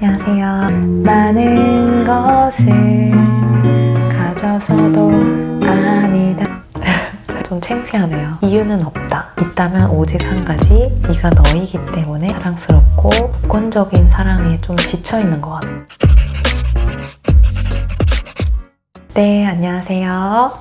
안녕하세요. 많은 것을 가져서도 아니다. 좀 창피하네요. 이유는 없다. 있다면 오직 한 가지. 네가 너이기 때문에 사랑스럽고 조건적인 사랑에 좀 지쳐 있는 것 같아. 네, 안녕하세요.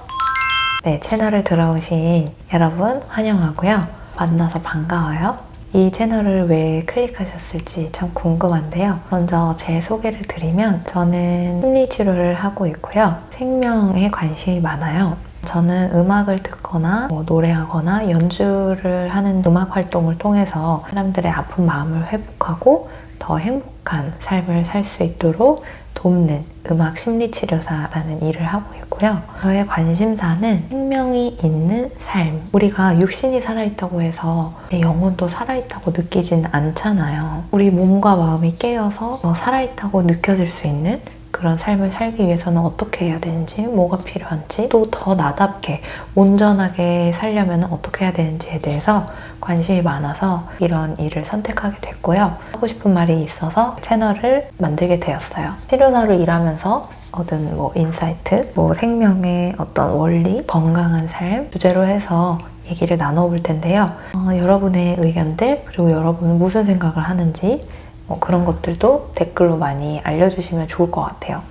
네, 채널을 들어오신 여러분 환영하고요. 만나서 반가워요. 이 채널을 왜 클릭하셨을지 참 궁금한데요. 먼저 제 소개를 드리면 저는 심리치료를 하고 있고요. 생명에 관심이 많아요. 저는 음악을 듣거나 뭐 노래하거나 연주를 하는 음악 활동을 통해서 사람들의 아픈 마음을 회복하고 더 행복한 삶을 살 수 있도록 돕는 음악 심리치료사라는 일을 하고 있고요. 저의 관심사는 생명이 있는 삶. 우리가 육신이 살아있다고 해서 내 영혼도 살아있다고 느끼진 않잖아요. 우리 몸과 마음이 깨어서 더 살아있다고 느껴질 수 있는 그런 삶을 살기 위해서는 어떻게 해야 되는지, 뭐가 필요한지, 또 더 나답게, 온전하게 살려면 어떻게 해야 되는지에 대해서 관심이 많아서 이런 일을 선택하게 됐고요. 하고 싶은 말이 있어서 채널을 만들게 되었어요. 치료사로 일하면서 얻은 뭐 인사이트, 뭐 생명의 어떤 원리, 건강한 삶 주제로 해서 얘기를 나눠볼 텐데요. 어, 여러분의 의견들, 그리고 여러분은 무슨 생각을 하는지 뭐 그런 것들도 댓글로 많이 알려주시면 좋을 것 같아요.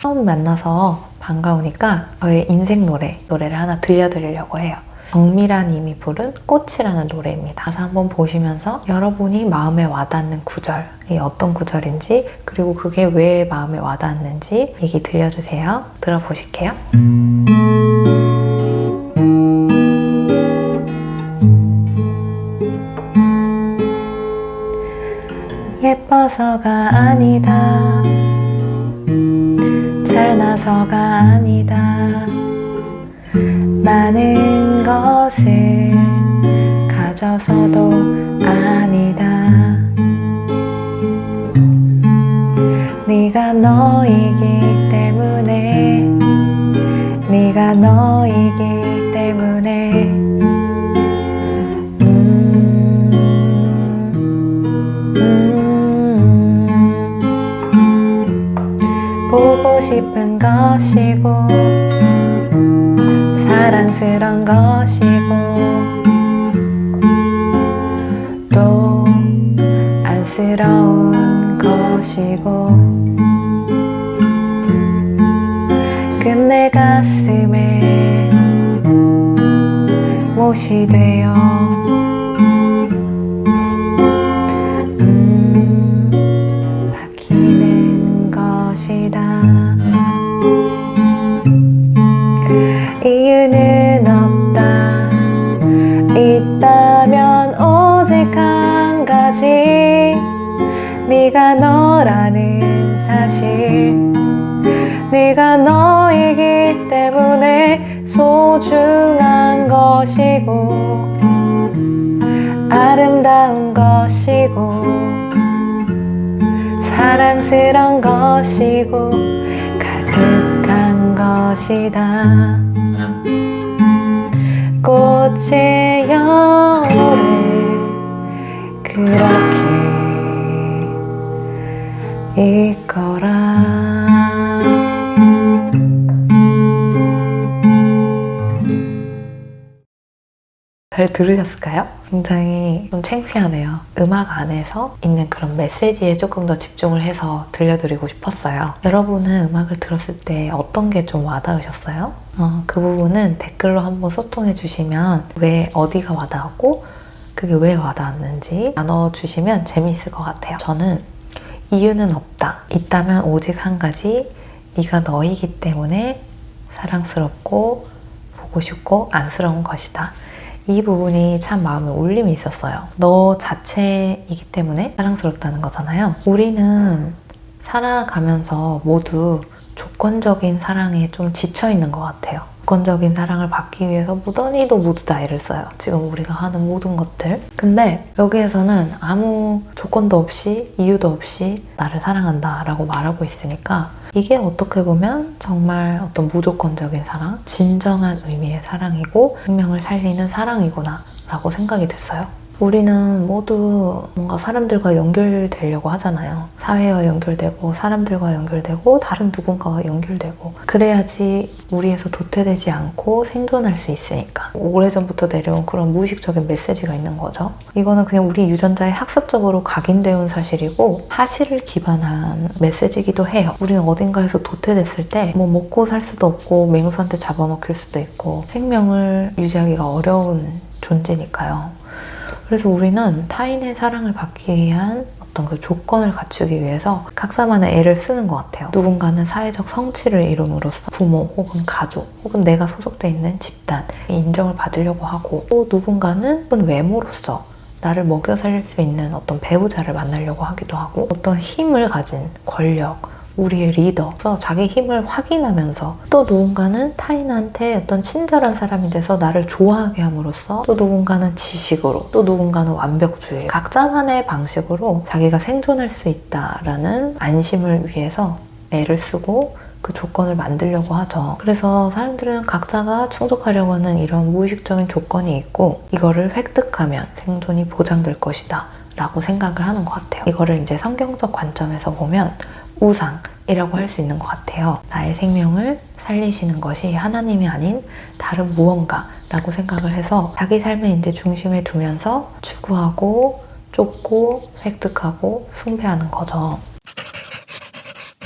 처음 만나서 반가우니까 저의 인생 노래, 노래를 하나 들려드리려고 해요. 정미라 님이 부른 꽃이라는 노래입니다. 가사 한번 보시면서 여러분이 마음에 와닿는 구절이 어떤 구절인지 그리고 그게 왜 마음에 와닿았는지 얘기 들려주세요. 들어보실게요. 예뻐서가 아니다. 잘나서가 아니다. 많은 것을 가져서도 아니다. 네가 너이기 때문에 네가 너 보고 싶은 것이고 사랑스런 것이고 또 안쓰러운 것이고. 끝내 가슴에 못이 되어 네가 너이기 때문에 소중한 것이고 아름다운 것이고 사랑스런 것이고 가득한 것이다. 꽃의 열 잘 들으셨을까요? 굉장히 좀 창피하네요. 음악 안에서 있는 그런 메시지에 조금 더 집중을 해서 들려드리고 싶었어요. 여러분은 음악을 들었을 때 어떤 게 좀 와닿으셨어요? 어, 그 부분은 댓글로 한번 소통해 주시면 왜 어디가 와닿았고 그게 왜 와닿았는지 나눠주시면 재미있을 것 같아요. 저는 이유는 없다. 있다면 오직 한 가지. 네가 너이기 때문에 사랑스럽고 보고 싶고 안쓰러운 것이다. 이 부분이 참 마음에 울림이 있었어요. 너 자체이기 때문에 사랑스럽다는 거잖아요. 우리는 살아가면서 모두 조건적인 사랑에 좀 지쳐 있는 것 같아요. 조건적인 사랑을 받기 위해서 무던히도 모두 다 애를 써요. 지금 우리가 하는 모든 것들. 근데 여기에서는 아무 조건도 없이 이유도 없이 나를 사랑한다 라고 말하고 있으니까 이게 어떻게 보면 정말 어떤 무조건적인 사랑, 진정한 의미의 사랑이고 생명을 살리는 사랑이구나 라고 생각이 됐어요. 우리는 모두 뭔가 사람들과 연결되려고 하잖아요. 사회와 연결되고, 사람들과 연결되고, 다른 누군가와 연결되고. 그래야지 우리에서 도태되지 않고 생존할 수 있으니까. 오래전부터 내려온 그런 무의식적인 메시지가 있는 거죠. 이거는 그냥 우리 유전자에 학습적으로 각인되어 온 사실이고, 사실을 기반한 메시지이기도 해요. 우리는 어딘가에서 도태됐을 때, 뭐 먹고 살 수도 없고, 맹수한테 잡아먹힐 수도 있고, 생명을 유지하기가 어려운 존재니까요. 그래서 우리는 타인의 사랑을 받기 위한 어떤 그 조건을 갖추기 위해서 각자만의 애를 쓰는 것 같아요. 누군가는 사회적 성취를 이룸으로써 부모 혹은 가족 혹은 내가 소속돼 있는 집단 인정을 받으려고 하고 또 누군가는 혹은 외모로서 나를 먹여 살릴 수 있는 어떤 배우자를 만나려고 하기도 하고 어떤 힘을 가진 권력 우리의 리더서 자기 힘을 확인하면서 또 누군가는 타인한테 어떤 친절한 사람이 돼서 나를 좋아하게 함으로써 또 누군가는 지식으로 또 누군가는 완벽주의 각자만의 방식으로 자기가 생존할 수 있다라는 안심을 위해서 애를 쓰고 그 조건을 만들려고 하죠. 그래서 사람들은 각자가 충족하려고 하는 이런 무의식적인 조건이 있고 이거를 획득하면 생존이 보장될 것이다 라고 생각을 하는 것 같아요. 이거를 이제 성경적 관점에서 보면 우상이라고 할 수 있는 것 같아요. 나의 생명을 살리시는 것이 하나님이 아닌 다른 무언가라고 생각을 해서 자기 삶의 이제 중심에 두면서 추구하고 쫓고 획득하고 숭배하는 거죠.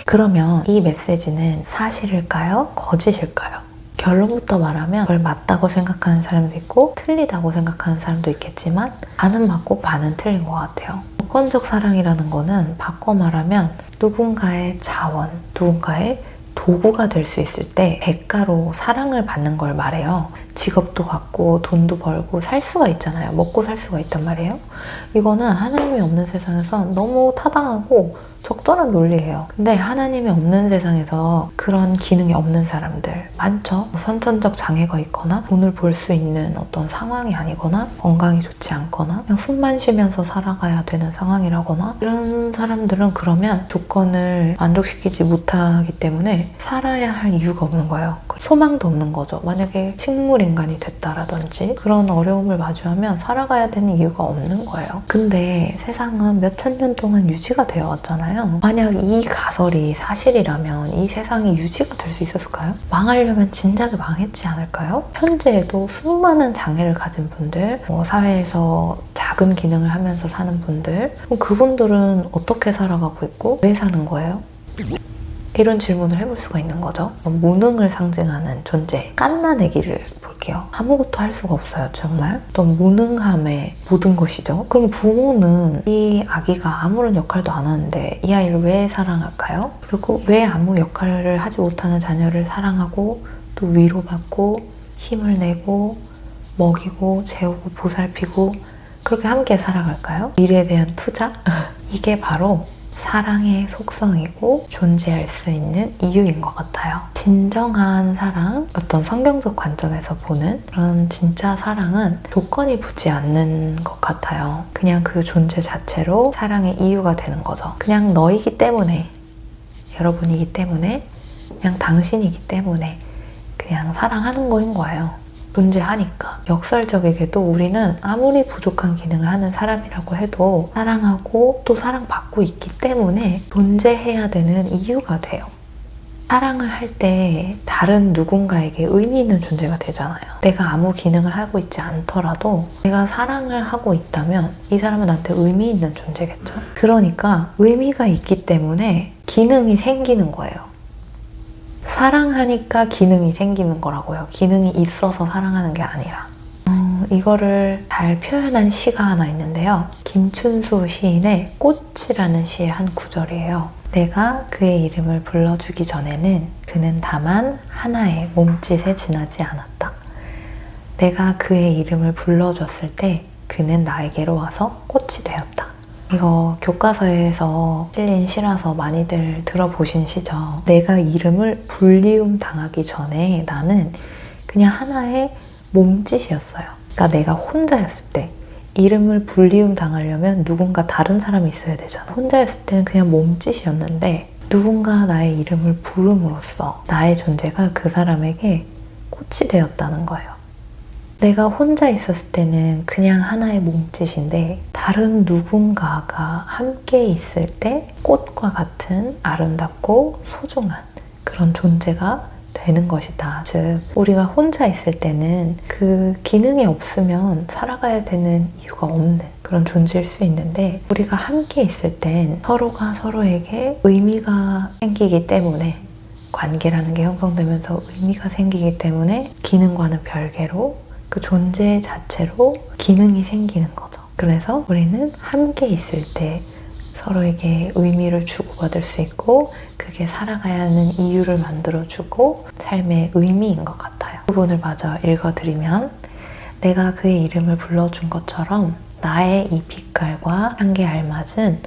그러면 이 메시지는 사실일까요? 거짓일까요? 결론부터 말하면 그걸 맞다고 생각하는 사람도 있고 틀리다고 생각하는 사람도 있겠지만 반은 맞고 반은 틀린 것 같아요. 조건적 사랑이라는 거는 바꿔 말하면 누군가의 자원, 누군가의 도구가 될 수 있을 때 대가로 사랑을 받는 걸 말해요. 직업도 갖고 돈도 벌고 살 수가 있잖아요. 먹고 살 수가 있단 말이에요. 이거는 하나님이 없는 세상에서 너무 타당하고 적절한 논리예요. 근데 하나님이 없는 세상에서 그런 기능이 없는 사람들 많죠. 뭐 선천적 장애가 있거나 돈을 벌 수 있는 어떤 상황이 아니거나 건강이 좋지 않거나 그냥 숨만 쉬면서 살아가야 되는 상황이라거나 이런 사람들은 그러면 조건을 만족시키지 못하기 때문에 살아야 할 이유가 없는 거예요. 소망도 없는 거죠. 만약에 식물 인간이 됐다라든지 그런 어려움을 마주하면 살아가야 되는 이유가 없는 거예요. 근데 세상은 몇 천 년 동안 유지가 되어 왔잖아요. 만약 이 가설이 사실이라면 이 세상이 유지가 될 수 있었을까요? 망하려면 진작에 망했지 않을까요? 현재에도 수많은 장애를 가진 분들, 뭐 사회에서 작은 기능을 하면서 사는 분들, 그분들은 어떻게 살아가고 있고 왜 사는 거예요? 이런 질문을 해볼 수가 있는 거죠. 무능을 상징하는 존재, 깐나내기를 볼게요. 아무것도 할 수가 없어요, 정말. 어떤 무능함의 모든 것이죠. 그럼 부모는 이 아기가 아무런 역할도 안 하는데 이 아이를 왜 사랑할까요? 그리고 왜 아무 역할을 하지 못하는 자녀를 사랑하고 또 위로받고 힘을 내고 먹이고 재우고 보살피고 그렇게 함께 살아갈까요? 미래에 대한 투자? 이게 바로 사랑의 속성이고 존재할 수 있는 이유인 것 같아요. 진정한 사랑, 어떤 성경적 관점에서 보는 그런 진짜 사랑은 조건이 붙지 않는 것 같아요. 그냥 그 존재 자체로 사랑의 이유가 되는 거죠. 그냥 너이기 때문에, 여러분이기 때문에, 그냥 당신이기 때문에 그냥 사랑하는 거인 거예요. 존재하니까. 역설적이게도 우리는 아무리 부족한 기능을 하는 사람이라고 해도 사랑하고 또 사랑받고 있기 때문에 존재해야 되는 이유가 돼요. 사랑을 할 때 다른 누군가에게 의미 있는 존재가 되잖아요. 내가 아무 기능을 하고 있지 않더라도 내가 사랑을 하고 있다면 이 사람은 나한테 의미 있는 존재겠죠. 그러니까 의미가 있기 때문에 기능이 생기는 거예요. 사랑하니까 기능이 생기는 거라고요. 기능이 있어서 사랑하는 게 아니라. 음, 이거를 잘 표현한 시가 하나 있는데요. 김춘수 시인의 꽃이라는 시의 한 구절이에요. 내가 그의 이름을 불러주기 전에는 그는 다만 하나의 몸짓에 지나지 않았다. 내가 그의 이름을 불러줬을 때 그는 나에게로 와서 꽃이 되었다. 이거 교과서에서 실린 시라서 많이들 들어보신 시죠. 내가 이름을 불리움 당하기 전에 나는 그냥 하나의 몸짓이었어요. 그러니까 내가 혼자였을 때 이름을 불리움 당하려면 누군가 다른 사람이 있어야 되잖아. 혼자였을 때는 그냥 몸짓이었는데 누군가 나의 이름을 부름으로써 나의 존재가 그 사람에게 꽃이 되었다는 거예요. 내가 혼자 있었을 때는 그냥 하나의 몸짓인데 다른 누군가가 함께 있을 때 꽃과 같은 아름답고 소중한 그런 존재가 되는 것이다. 즉, 우리가 혼자 있을 때는 그 기능이 없으면 살아가야 되는 이유가 없는 그런 존재일 수 있는데, 우리가 함께 있을 땐 서로가 서로에게 의미가 생기기 때문에 관계라는 게 형성되면서 의미가 생기기 때문에 기능과는 별개로 그 존재 자체로 기능이 생기는 거죠. 그래서 우리는 함께 있을 때 서로에게 의미를 주고받을 수 있고 그게 살아가야 하는 이유를 만들어주고 삶의 의미인 것 같아요. 부분을 마저 읽어드리면 내가 그의 이름을 불러준 것처럼 나의 이 빛깔과 향기에 알맞은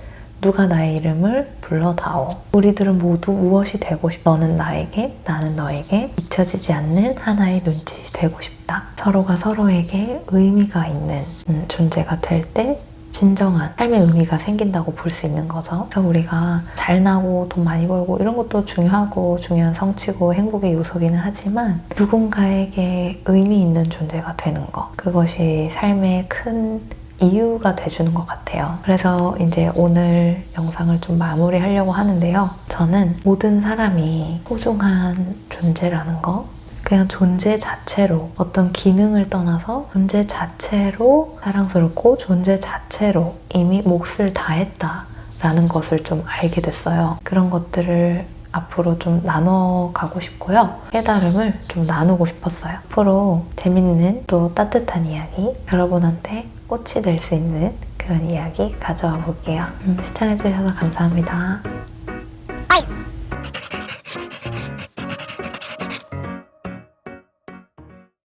누가 나의 이름을 불러다오. 우리들은 모두 무엇이 되고 싶? 너는 나에게, 나는 너에게 잊혀지지 않는 하나의 눈짓이 되고 싶다. 서로가 서로에게 의미가 있는 음, 존재가 될 때 진정한 삶의 의미가 생긴다고 볼 수 있는 거죠. 그래서 우리가 잘 나고 돈 많이 벌고 이런 것도 중요하고 중요한 성취고 행복의 요소기는 하지만 누군가에게 의미 있는 존재가 되는 것 그것이 삶의 큰 이유가 돼주는 것 같아요. 그래서 이제 오늘 영상을 좀 마무리하려고 하는데요. 저는 모든 사람이 소중한 존재라는 거, 그냥 존재 자체로 어떤 기능을 떠나서 존재 자체로 사랑스럽고 존재 자체로 이미 몫을 다했다 라는 것을 좀 알게 됐어요. 그런 것들을 앞으로 좀 나눠가고 싶고요. 깨달음을 좀 나누고 싶었어요. 앞으로 재밌는 또 따뜻한 이야기 여러분한테 꽃이 될 수 있는 그런 이야기 가져와 볼게요. 음, 시청해주셔서 감사합니다.